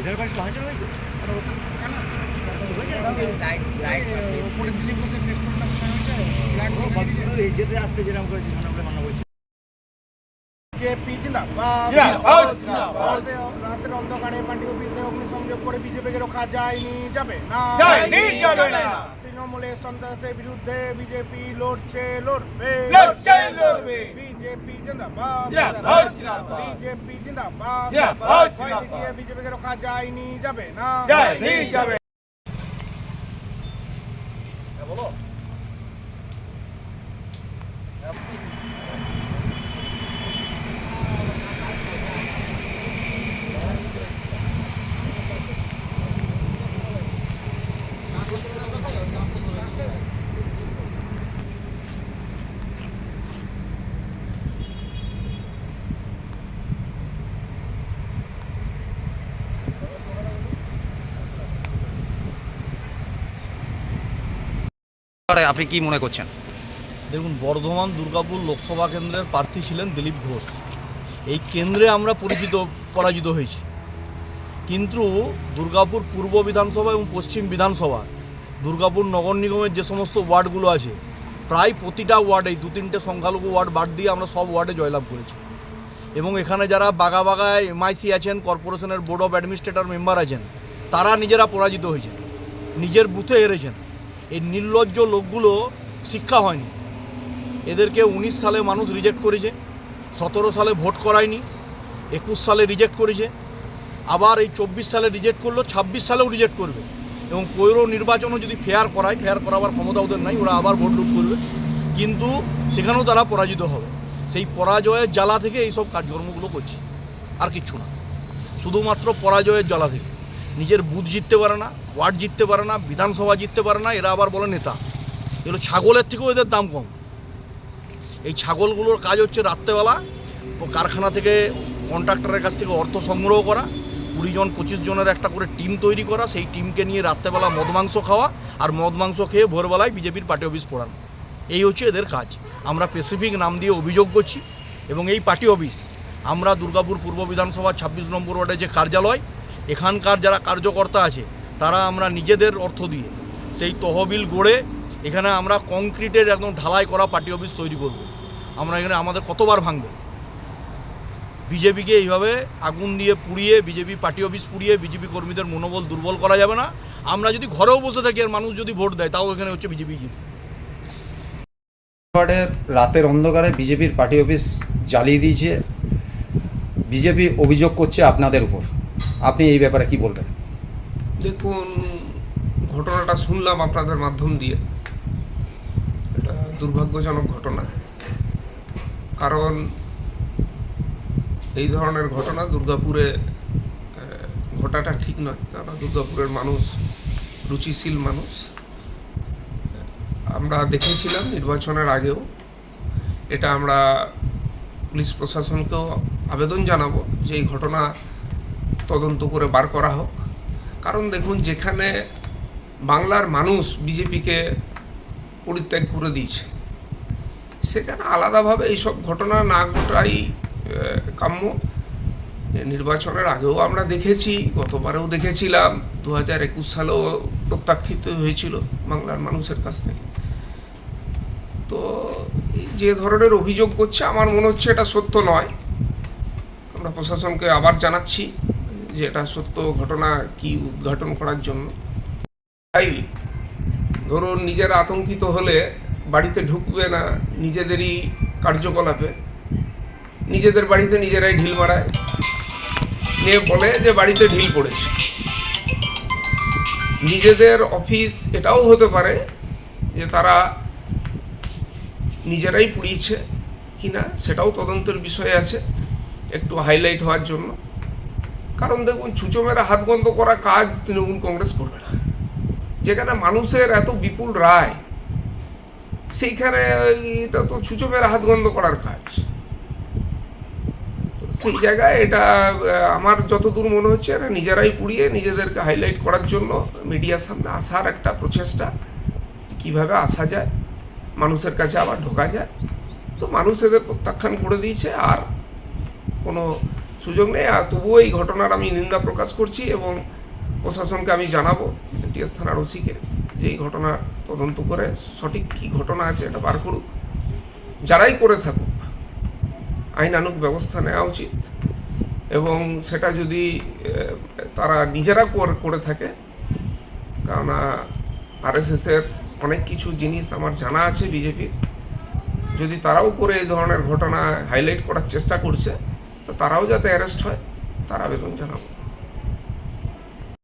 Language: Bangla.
এদের বাড়ি ভাঙচুর হয়েছে? এই যেতে আসতে যেরকম করেছি মনে মানা বলছি বিজেপি জিন্দাবাদ জিন্দাবাদ, জিন্দাবাদ। রাতের অন্ধকারে পার্টি অফিসে অগ্নিসংযোগ করে বিজেপিকে রোখা যায়নি যাবে না যাবে তৃণমূলের সন্ত্রাসের বিরুদ্ধে বিজেপি লড়ছে লড়বে লড়ছে, লড়বে। বিজেপি জিন্দাবাদ। বিজেপি বিজেপিকে রোখা যায়নি যাবে না যায়নি যাবে আপনি কি মনে করছেন? দেখুন, বর্ধমান দুর্গাপুর লোকসভা কেন্দ্রের প্রার্থী ছিলেন দিলীপ ঘোষ। এই কেন্দ্রে আমরা পরিচিত, পরাজিত হয়েছি। কিন্তু দুর্গাপুর পূর্ব বিধানসভা এবং পশ্চিম বিধানসভা, দুর্গাপুর নগর নিগমের যে সমস্ত ওয়ার্ডগুলো আছে, প্রায় প্রতিটা ওয়ার্ডেই দু তিনটে সংখ্যালঘু ওয়ার্ড বাদ দিয়ে আমরা সব ওয়ার্ডে জয়লাভ করেছি। এবং এখানে যারা বাগা বাগায় এমআইসি আছেন, কর্পোরেশনের বোর্ড অফ অ্যাডমিনিস্ট্রেটর মেম্বার আছেন, তারা নিজেরা পরাজিত হয়েছেন। নিজের বুথে হেরেছেন। এই নির্লজ্জ লোকগুলো শিক্ষা হয়নি। এদেরকে উনিশ সালে মানুষ রিজেক্ট করেছে, সতেরো সালে ভোট করায়নি, একুশ সালে রিজেক্ট করেছে, আবার এই চব্বিশ সালে রিজেক্ট করল, ছাব্বিশ সালেও রিজেক্ট করবে এবং পৌর নির্বাচনও যদি ফেয়ার করায় ফেয়ার করাবার ক্ষমতা ওদের নাই, ওরা আবার ভোট লুট করবে। কিন্তু সেখানেও তারা পরাজিত হবে। সেই পরাজয়ের জ্বালা থেকে এইসব কাজকর্মগুলো করছে। আর কিচ্ছু না। শুধুমাত্র পরাজয়ের জ্বালা থেকে। নিজের বুথ জিততে পারে না, ওয়ার্ড জিততে পারে না, বিধানসভা জিততে পারে না, এরা আবার বলে নেতা। এগুলো ছাগলের থেকেও এদের দাম কম। এই ছাগলগুলোর কাজ হচ্ছে রাত্রেবেলা কারখানা থেকে কন্ট্রাক্টরের কাছ থেকে অর্থ সংগ্রহ করা, কুড়ি জন, পঁচিশ জনের একটা করে টিম তৈরি করা, সেই টিমকে নিয়ে রাত্রেবেলা মদ মাংস খাওয়া আর মদ মাংস খেয়ে ভোরবেলায় বিজেপির পার্টি অফিস পড়ানো। এই হচ্ছে এদের কাজ। আমরা স্পেসিফিক নাম দিয়ে অভিযোগ করছি এবং এই পার্টি অফিস, আমরা দুর্গাপুর পূর্ব বিধানসভা ছাব্বিশ নম্বর ওয়ার্ডে যে কার্যালয় এখানকার যারা কার্যকর্তা আছে, তারা আমরা নিজেদের অর্থ দিয়ে সেই তহবিল গড়ে এখানে আমরা কংক্রিটের একদম ঢালাই করা পার্টি অফিস তৈরি করব। আমরা এখানে আমাদের কতবার ভাঙবে? বিজেপিকে এইভাবে আগুন দিয়ে পুড়িয়ে, বিজেপি পার্টি অফিস পুড়িয়ে, বিজেপি কর্মীদের মনোবল দুর্বল করা যাবে না। আমরা যদি ঘরেও বসে থাকি আর মানুষ যদি ভোট দেয়, তাও এখানে হচ্ছে বিজেপি রাতের অন্ধকারে বিজেপির পার্টি অফিস জ্বালিয়ে দিয়েছে। বিজেপি অভিযোগ করছে আপনাদের উপর। আপনি এই ব্যাপারে কি বলবেন? দেখুন, ঘটনাটা শুনলাম আপনাদের মাধ্যম দিয়ে। এটা দুর্ভাগ্যজনক ঘটনা। কারণ এই ধরনের ঘটনা দুর্গাপুরে ঘটাটা ঠিক নয়। কারণ দুর্গাপুরের মানুষ, রুচিশীল মানুষ। আমরা দেখেছিলাম নির্বাচনের আগেও। এটা আমরা পুলিশ প্রশাসনকেও আবেদন জানাব যে এই ঘটনা তদন্ত করে বার করা হোক। কারণ দেখুন, যেখানে বাংলার মানুষ বিজেপিকে পরিত্যাগ করে দিয়েছে, সেখানে আলাদাভাবে এইসব ঘটনা না ঘটাই কাম্য। নির্বাচনের আগেও আমরা দেখেছি, গতবারেও দেখেছিলাম, দু হাজার একুশ সালেও প্রত্যাখ্যিত হয়েছিল বাংলার মানুষের কাছ থেকে। তো যে ধরনের অভিযোগ করছে, আমার মনে হচ্ছে এটা সত্য নয়। আমরা প্রশাসনকে আবার জানাচ্ছি। যে এটা সত্য ঘটনা কি উদ্ঘাটন করার জন্য। তাই ধরুন নিজেরা আতঙ্কিত হলে বাড়িতে ঢুকবে না, নিজেদেরই কার্যকলাপে, নিজেদের বাড়িতে নিজেরাই ঢিল মারায়, নিয়ে বলে যে বাড়িতে ঢিল পড়েছে। নিজেদের অফিস এটাও হতে পারে যে তারা নিজেরাই পুড়িয়েছে কিনা সেটাও তদন্তের বিষয় আছে, একটু হাইলাইট হওয়ার জন্য। কারণ দেখুন ছুঁচো মেরে হাত গন্ধ করা কাজ তৃণমূল কংগ্রেস করবে না। যেখানে মানুষের এত বিপুল রায়, সেইখানে এটা তো ছুঁচো মেরে হাত গন্ধ করার কাজ। সেই জায়গায় এটা আমার যতদূর মনে হচ্ছে এরা নিজেরাই পুড়িয়ে নিজেদেরকে হাইলাইট করার জন্য মিডিয়ার সামনে আসার একটা প্রচেষ্টা কীভাবে আসা যায়, মানুষের কাছে আবার ঢোকা যায়। তো মানুষ এদের প্রত্যাখ্যান করে দিয়েছে, আর কোনো সুযোগ নেই, আর তবুও এই ঘটনার আমি নিন্দা প্রকাশ করছি এবং প্রশাসনকে আমি জানাব, এনটিএস থানার ওসিকে, যে এই ঘটনার তদন্ত করে সঠিক কী ঘটনা আছে এটা বার করুক। যারাই করে থাকুক আইনানুক ব্যবস্থা নেওয়া উচিত। এবং সেটা যদি তারা নিজেরা কর- থাকে কারণ আরএসএসের অনেক কিছু জিনিস আমার জানা আছে বিজেপির। যদি তারাও করে এই ধরনের ঘটনা হাইলাইট করার চেষ্টা করছে তো তারাও যাতে অ্যারেস্ট হয় তার আবেদন জানাব।